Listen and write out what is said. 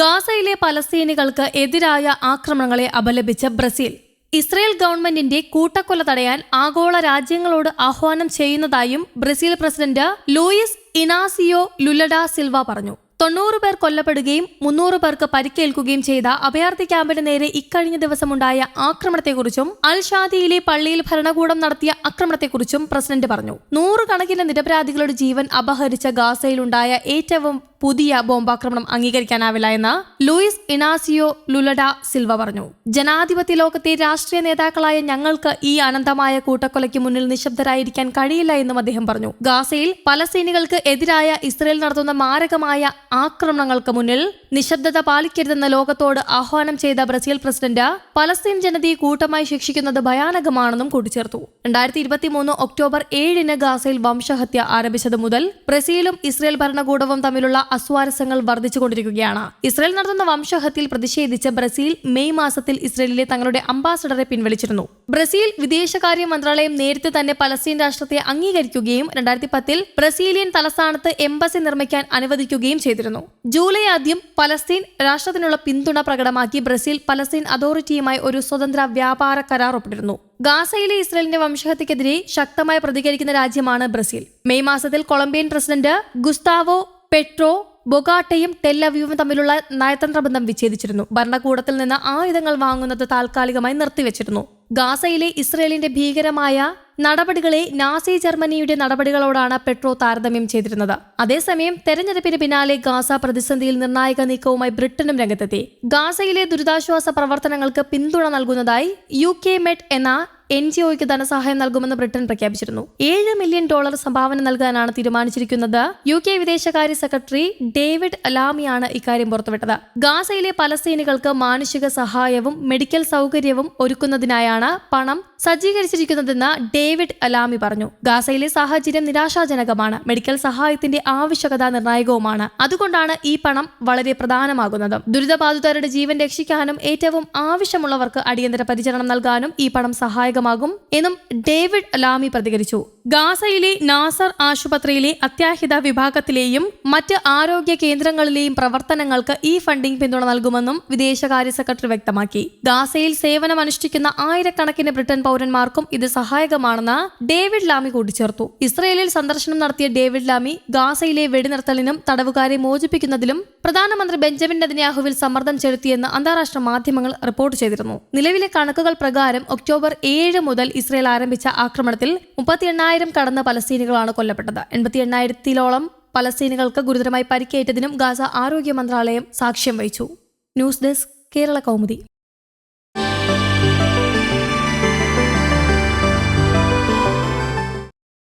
ഗാസയിലെ പലസ്തീനികൾക്ക് എതിരായ ആക്രമണങ്ങളെ അപലപിച്ച ബ്രസീൽ. ഇസ്രയേൽ ഗവൺമെന്റിന്റെ കൂട്ടക്കൊല തടയാൻ ആഗോള രാജ്യങ്ങളോട് ആഹ്വാനം ചെയ്യുന്നതായും Brazil president Luiz Inacio Lula da Silva പറഞ്ഞു. തൊണ്ണൂറ് പേർ കൊല്ലപ്പെടുകയും മുന്നൂറ് പേർക്ക് പരിക്കേൽക്കുകയും ചെയ്ത അഭയാർത്ഥി ക്യാമ്പിന് നേരെ ഇക്കഴിഞ്ഞ ദിവസമുണ്ടായ ആക്രമണത്തെക്കുറിച്ചും അൽ ഷാദിയിലെ പള്ളിയിൽ ഭരണകൂടം നടത്തിയ ആക്രമണത്തെക്കുറിച്ചും പ്രസിഡന്റ് പറഞ്ഞു. നൂറുകണക്കിന് നിരപരാധികളുടെ ജീവൻ അപഹരിച്ച ഗാസയിലുണ്ടായ ഏറ്റവും പുതിയ ബോംബാക്രമണം അംഗീകരിക്കാനാവില്ല എന്ന് ലൂയിസ് ഇനാസിയോ ലുലഡ സിൽവ പറഞ്ഞു. ജനാധിപത്യ ലോകത്തെ രാഷ്ട്രീയ നേതാക്കളായ ഞങ്ങൾക്ക് ഈ അനന്തമായ കൂട്ടക്കൊലയ്ക്ക് മുന്നിൽ നിശബ്ദരായിരിക്കാൻ കഴിയില്ല എന്നും അദ്ദേഹം പറഞ്ഞു. ഗാസയിൽ പലസ്തീനികൾക്ക് എതിരായ ഇസ്രയേൽ നടത്തുന്ന മാരകമായ ആക്രമണങ്ങൾക്ക് മുന്നിൽ നിശബ്ദത പാലിക്കരുതെന്ന് ലോകത്തോട് ആഹ്വാനം ചെയ്ത ബ്രസീൽ പ്രസിഡന്റ് പലസ്തീൻ ജനതയെ കൂട്ടമായി ശിക്ഷിക്കുന്നത് ഭയാനകമാണെന്നും കൂട്ടിച്ചേർത്തു. രണ്ടായിരത്തി ഇരുപത്തിമൂന്ന് ഒക്ടോബർ ഏഴിന് ഗാസയിൽ വംശഹത്യ ആരംഭിച്ചത് മുതൽ ബ്രസീലും ഇസ്രയേൽ ഭരണകൂടവും തമ്മിലുള്ള അസ്വാരസ്യങ്ങൾ വർദ്ധിച്ചുകൊണ്ടിരിക്കുകയാണ്. ഇസ്രയേൽ നടത്തുന്ന വംശഹത്യയിൽ പ്രതിഷേധിച്ച് ബ്രസീൽ മെയ് മാസത്തിൽ ഇസ്രയേലിലെ തങ്ങളുടെ അംബാസഡറെ പിൻവലിച്ചിരുന്നു. ബ്രസീൽ വിദേശകാര്യ മന്ത്രാലയം നേരത്തെ തന്നെ പലസ്തീൻ രാഷ്ട്രത്തെ അംഗീകരിക്കുകയും രണ്ടായിരത്തി പത്തിൽ ബ്രസീലിയൻ തലസ്ഥാനത്ത് എംബസി നിർമ്മിക്കാൻ അനുവദിക്കുകയും ചെയ്തിരുന്നു. ജൂലൈ ആദ്യം പലസ്തീൻ രാഷ്ട്രത്തിനുള്ള പിന്തുണ പ്രകടമാക്കി ബ്രസീൽ പലസ്തീൻ അതോറിറ്റിയുമായി ഒരു സ്വതന്ത്ര വ്യാപാര കരാർ ഒപ്പിട്ടിരുന്നു. ഗാസയിലെ ഇസ്രയേലിന്റെ വംശഹത്യക്കെതിരെ ശക്തമായി പ്രതികരിക്കുന്ന രാജ്യമാണ് ബ്രസീൽ. മെയ് മാസത്തിൽ കൊളംബിയൻ പ്രസിഡന്റ് ഗുസ്താവോ പെട്രോ ബൊഗാട്ടയും ടെല്ലവ്യൂവും തമ്മിലുള്ള നയതന്ത്ര ബന്ധം വിച്ഛേദിച്ചിരുന്നു. ഭരണകൂടത്തിൽ നിന്ന് ആയുധങ്ങൾ വാങ്ങുന്നത് താൽക്കാലികമായി നിർത്തിവെച്ചിരുന്നു. ഗാസയിലെ ഇസ്രയേലിന്റെ ഭീകരമായ നടപടികളെ നാസി ജർമ്മനിയുടെ നടപടികളോടാണ് പെട്രോ താരതമ്യം ചെയ്തിരുന്നത്. അതേസമയം തെരഞ്ഞെടുപ്പിന് പിന്നാലെ ഗാസ പ്രതിസന്ധിയിൽ നിർണായക നീക്കവുമായി ബ്രിട്ടനും രംഗത്തെത്തി. ഗാസയിലെ ദുരിതാശ്വാസ പ്രവർത്തനങ്ങൾക്ക് പിന്തുണ നൽകുന്നതായി യു കെ മെറ്റ് എന്ന എൻ ജി ഒക്ക് ധനസഹായം നൽകുമെന്ന് ബ്രിട്ടൻ പ്രഖ്യാപിച്ചിരുന്നു. ഏഴ് മില്യൺ ഡോളർ സംഭാവന നൽകാനാണ് തീരുമാനിച്ചിരിക്കുന്നത്. യു കെ വിദേശകാര്യ സെക്രട്ടറി ഡേവിഡ് അലാമിയാണ് ഇക്കാര്യം പുറത്തുവിട്ടത്. ഗാസയിലെ പലസ്തീനികൾക്ക് മാനുഷിക സഹായവും മെഡിക്കൽ സൗകര്യവും ഒരുക്കുന്നതിനായാണ് പണം സജ്ജീകരിച്ചിരിക്കുന്നതെന്ന് ഡേവിഡ് അലാമി പറഞ്ഞു. ഗാസയിലെ സാഹചര്യം നിരാശാജനകമാണ്. മെഡിക്കൽ സഹായത്തിന്റെ ആവശ്യകത നിർണായകവുമാണ്. അതുകൊണ്ടാണ് ഈ പണം വളരെ പ്രധാനമാകുന്നത്. ദുരിതബാധിതരുടെ ജീവൻ രക്ഷിക്കാനും ഏറ്റവും ആവശ്യമുള്ളവർക്ക് അടിയന്തര പരിചരണം നൽകാനും ഈ പണം സഹായകമാകും എന്നും ഡേവിഡ് ലാമി പ്രതികരിച്ചു. ഗാസയിലെ നാസർ ആശുപത്രിയിലെ അത്യാഹിത വിഭാഗത്തിലെയും മറ്റ് ആരോഗ്യ കേന്ദ്രങ്ങളിലെയും പ്രവർത്തനങ്ങൾക്ക് ഈ ഫണ്ടിംഗ് പിന്തുണ നൽകുമെന്നും വിദേശകാര്യ സെക്രട്ടറി വ്യക്തമാക്കി. ഗാസയിൽ സേവനമനുഷ്ഠിക്കുന്ന ആയിരക്കണക്കിന് ബ്രിട്ടൻ പൗരന്മാർക്കും ഇത് സഹായകമാണെന്ന് ഡേവിഡ് ലാമി കൂട്ടിച്ചേർത്തു. ഇസ്രയേലിൽ സന്ദർശനം നടത്തിയ ഡേവിഡ് ലാമി ഗാസയിലെ വെടിനിർത്തലിനും തടവുകാരെ മോചിപ്പിക്കുന്നതിലും പ്രധാനമന്ത്രി ബെഞ്ചമിൻ നെതന്യാഹുവിൽ സമ്മർദ്ദം ചെലുത്തിയെന്ന് അന്താരാഷ്ട്ര മാധ്യമങ്ങൾ റിപ്പോർട്ട് ചെയ്തിരുന്നു. നിലവിലെ കണക്കുകൾ പ്രകാരം ഒക്ടോബർ ഏഴ് മുതൽ ഇസ്രയേൽ ആരംഭിച്ച ആക്രമണത്തിൽ മുപ്പത്തി എണ്ണായിരം കടന്ന പലസ്തീനികളാണ് കൊല്ലപ്പെട്ടത്. എൺപത്തി എണ്ണായിരത്തിലോളം പലസ്തീനികൾക്ക് ഗുരുതരമായി പരിക്കേറ്റതിനും ഗാസ ആരോഗ്യ മന്ത്രാലയം സാക്ഷ്യം വഹിച്ചു. News desk Kerala Kaumudi.